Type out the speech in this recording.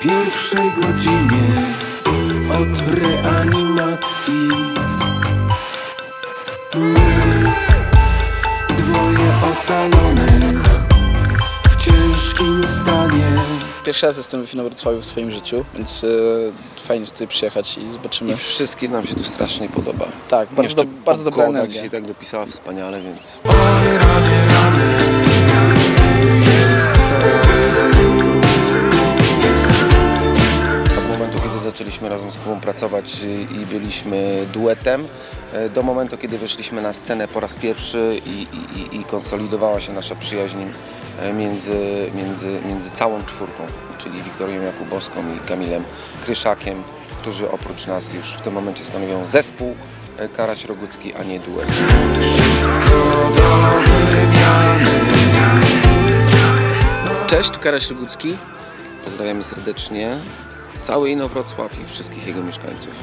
pierwszej godzinie od reanimacji. My, dwoje ocalonych w ciężkim stanie. Pierwszy raz jestem w Inowrocławiu w swoim życiu, więc e, fajnie jest tutaj przyjechać i zobaczymy. I wszystkim nam się tu strasznie podoba. Tak, bardzo, Jeszcze do, bardzo dobra energia. dzisiaj tak dopisała wspaniale, więc zaczęliśmy razem współpracować y, i byliśmy duetem, y, do momentu, kiedy wyszliśmy na scenę po raz pierwszy i, i, i- konsolidowała się nasza przyjaźń y, między, między, między całą czwórką, czyli Wiktorią Jakubowską i Kamilem Kryszakiem, którzy oprócz nas już w tym momencie stanowią zespół y, Karaś Rogucki, a nie duet. Cześć, tu Karaś Rogucki. Pozdrawiamy serdecznie cały Inowrocław i wszystkich jego mieszkańców.